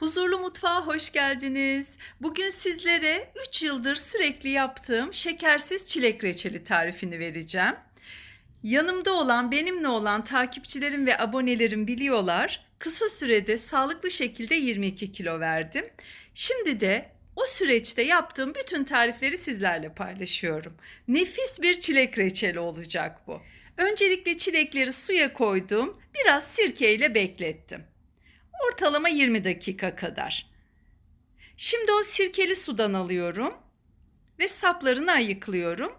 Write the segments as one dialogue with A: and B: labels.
A: Huzurlu Mutfağa hoş geldiniz. Bugün sizlere 3 yıldır sürekli yaptığım şekersiz çilek reçeli tarifini vereceğim. Yanımda olan, benimle olan takipçilerim ve abonelerim biliyorlar. Kısa sürede sağlıklı şekilde 22 kilo verdim. Şimdi de o süreçte yaptığım bütün tarifleri sizlerle paylaşıyorum. Nefis bir çilek reçeli olacak bu. Öncelikle çilekleri suya koydum. Biraz sirkeyle beklettim. Ortalama 20 dakika kadar. Şimdi o sirkeli sudan alıyorum ve saplarını ayıklıyorum.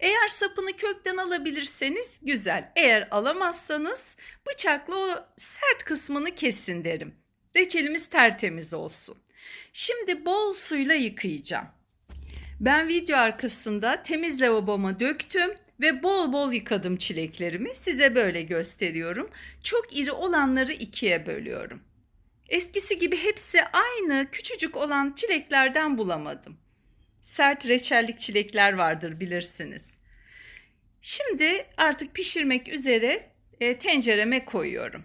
A: Eğer sapını kökten alabilirseniz güzel. Eğer alamazsanız bıçakla o sert kısmını kesin derim. Reçelimiz tertemiz olsun. Şimdi bol suyla yıkayacağım. Ben video arkasında temiz lavaboma döktüm ve bol bol yıkadım çileklerimi. Size böyle gösteriyorum. Çok iri olanları ikiye bölüyorum. Eskisi gibi hepsi aynı küçücük olan çileklerden bulamadım. Sert reçellik çilekler vardır bilirsiniz. Şimdi artık pişirmek üzere e, tencereme koyuyorum.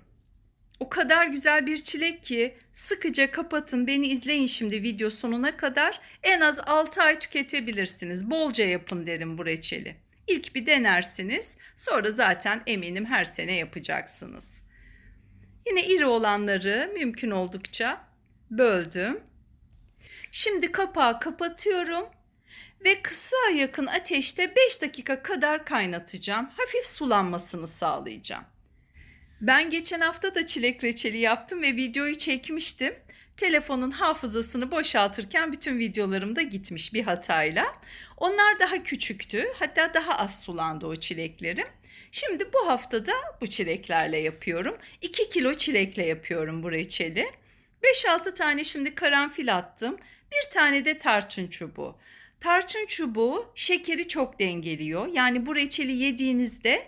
A: O kadar güzel bir çilek ki sıkıca kapatın beni izleyin şimdi video sonuna kadar en az 6 ay tüketebilirsiniz. Bolca yapın derim bu reçeli. İlk bir denersiniz sonra zaten eminim her sene yapacaksınız. Yine iri olanları mümkün oldukça böldüm. Şimdi kapağı kapatıyorum ve kısa yakın ateşte 5 dakika kadar kaynatacağım. Hafif sulanmasını sağlayacağım. Ben geçen hafta da çilek reçeli yaptım ve videoyu çekmiştim. Telefonun hafızasını boşaltırken bütün videolarım da gitmiş bir hatayla. Onlar daha küçüktü. Hatta daha az sulandı o çileklerim. Şimdi bu haftada bu çileklerle yapıyorum. 2 kilo çilekle yapıyorum bu reçeli. 5-6 tane şimdi karanfil attım. Bir tane de tarçın çubuğu. Tarçın çubuğu şekeri çok dengeliyor. Yani bu reçeli yediğinizde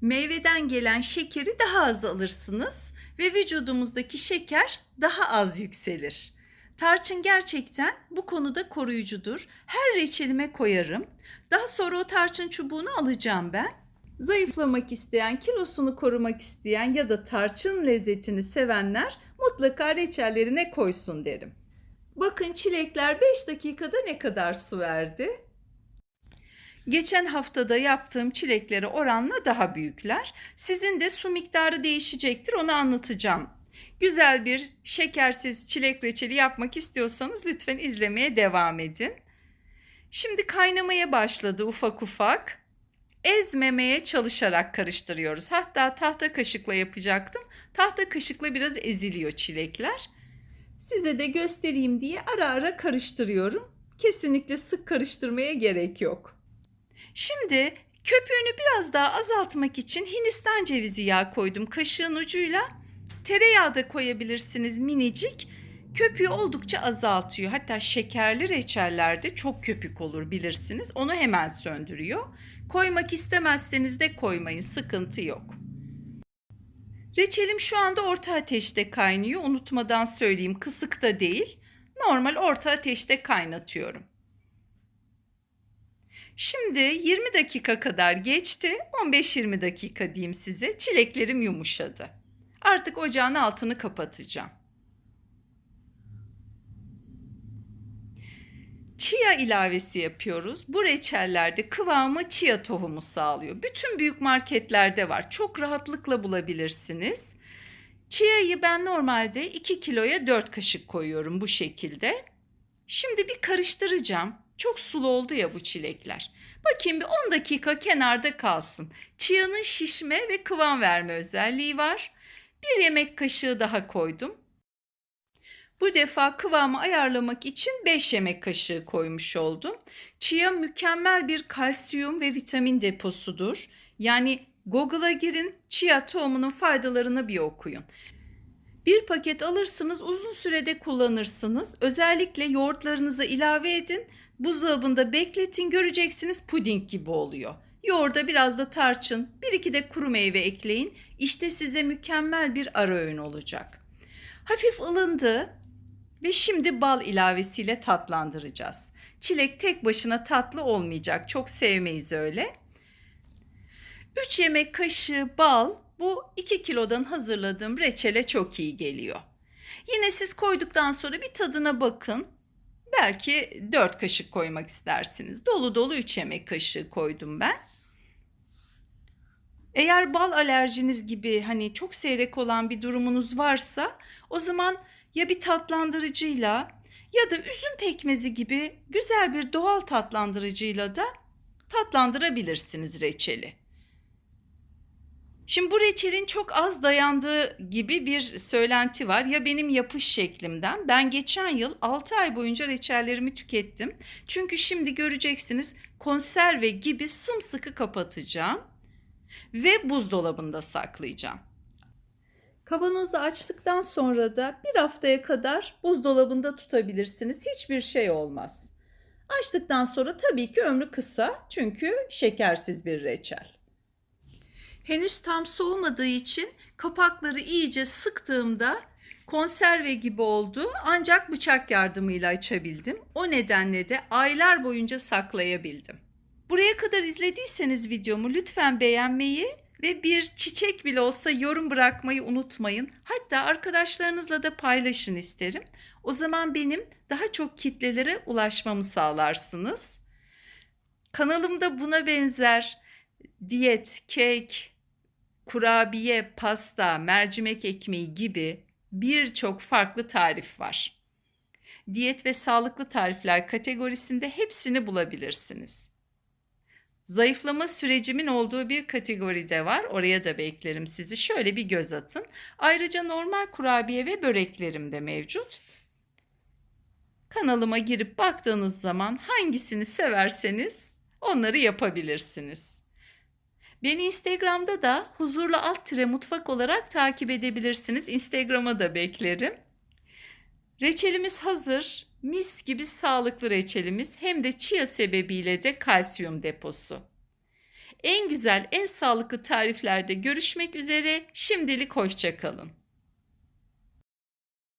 A: meyveden gelen şekeri daha az alırsınız ve vücudumuzdaki şeker daha az yükselir. Tarçın gerçekten bu konuda koruyucudur. Her reçelime koyarım. Daha sonra o tarçın çubuğunu alacağım ben. Zayıflamak isteyen, kilosunu korumak isteyen ya da tarçın lezzetini sevenler mutlaka reçellerine koysun derim. Bakın çilekler 5 dakikada ne kadar su verdi? Geçen haftada yaptığım çileklere oranla daha büyükler. Sizin de su miktarı değişecektir onu anlatacağım. Güzel bir şekersiz çilek reçeli yapmak istiyorsanız lütfen izlemeye devam edin. Şimdi kaynamaya başladı ufak ufak. Ezmemeye çalışarak karıştırıyoruz. Hatta tahta kaşıkla yapacaktım. Tahta kaşıkla biraz eziliyor çilekler. Size de göstereyim diye ara ara karıştırıyorum. Kesinlikle sık karıştırmaya gerek yok. Şimdi köpüğünü biraz daha azaltmak için Hindistan cevizi yağı koydum kaşığın ucuyla. Tereyağı da koyabilirsiniz minicik. Köpüğü oldukça azaltıyor. Hatta şekerli reçellerde çok köpük olur bilirsiniz. Onu hemen söndürüyor. Koymak istemezseniz de koymayın. Sıkıntı yok. Reçelim şu anda orta ateşte kaynıyor. Unutmadan söyleyeyim. Kısık da değil. Normal orta ateşte kaynatıyorum. Şimdi 20 dakika kadar geçti. 15-20 dakika diyeyim size. Çileklerim yumuşadı. Artık ocağın altını kapatacağım. Chia ilavesi yapıyoruz. Bu reçellerde kıvamı chia tohumu sağlıyor. Bütün büyük marketlerde var. Çok rahatlıkla bulabilirsiniz. Chia'yı ben normalde 2 kiloya 4 kaşık koyuyorum bu şekilde. Şimdi bir karıştıracağım. Çok sulu oldu ya bu çilekler. Bakayım bir 10 dakika kenarda kalsın. Chia'nın şişme ve kıvam verme özelliği var. Bir yemek kaşığı daha koydum. Bu defa kıvamı ayarlamak için 5 yemek kaşığı koymuş oldum. Chia mükemmel bir kalsiyum ve vitamin deposudur. Yani Google'a girin, chia tohumunun faydalarını bir okuyun. Bir paket alırsınız, uzun sürede kullanırsınız. Özellikle yoğurtlarınıza ilave edin. Buzdolabında bekletin, göreceksiniz puding gibi oluyor. Yoğurda biraz da tarçın, bir iki de kuru meyve ekleyin. İşte size mükemmel bir ara öğün olacak. Hafif ılındı ve şimdi bal ilavesiyle tatlandıracağız. Çilek tek başına tatlı olmayacak. Çok sevmeyiz öyle. 3 yemek kaşığı bal bu 2 kilodan hazırladığım reçele çok iyi geliyor. Yine siz koyduktan sonra bir tadına bakın. Belki 4 kaşık koymak istersiniz. Dolu dolu 3 yemek kaşığı koydum ben. Eğer bal alerjiniz gibi hani çok seyrek olan bir durumunuz varsa o zaman ya bir tatlandırıcıyla ya da üzüm pekmezi gibi güzel bir doğal tatlandırıcıyla da tatlandırabilirsiniz reçeli. Şimdi bu reçelin çok az dayandığı gibi bir söylenti var. Ya benim yapış şeklimden. Ben geçen yıl 6 ay boyunca reçellerimi tükettim. Çünkü şimdi göreceksiniz konserve gibi sımsıkı kapatacağım ve buzdolabında saklayacağım. Kavanozu açtıktan sonra da bir haftaya kadar buzdolabında tutabilirsiniz. Hiçbir şey olmaz. Açtıktan sonra tabii ki ömrü kısa çünkü şekersiz bir reçel. Henüz tam soğumadığı için kapakları iyice sıktığımda konserve gibi oldu ancak bıçak yardımıyla açabildim. O nedenle de aylar boyunca saklayabildim. Buraya kadar izlediyseniz videomu lütfen beğenmeyi ve bir çiçek bile olsa yorum bırakmayı unutmayın. Hatta arkadaşlarınızla da paylaşın isterim. O zaman benim daha çok kitlelere ulaşmamı sağlarsınız. Kanalımda buna benzer diyet, kek, kurabiye, pasta, mercimek ekmeği gibi birçok farklı tarif var. Diyet ve sağlıklı tarifler kategorisinde hepsini bulabilirsiniz. Zayıflama sürecimin olduğu bir kategoride var. Oraya da beklerim sizi. Şöyle bir göz atın. Ayrıca normal kurabiye ve böreklerim de mevcut. Kanalıma girip baktığınız zaman hangisini severseniz onları yapabilirsiniz. Beni Instagram'da da huzurlu alt tire mutfak olarak takip edebilirsiniz. Instagram'a da beklerim. Reçelimiz hazır. Mis gibi sağlıklı reçelimiz hem de chia sebebiyle de kalsiyum deposu. En güzel, en sağlıklı tariflerde görüşmek üzere. Şimdilik hoşçakalın.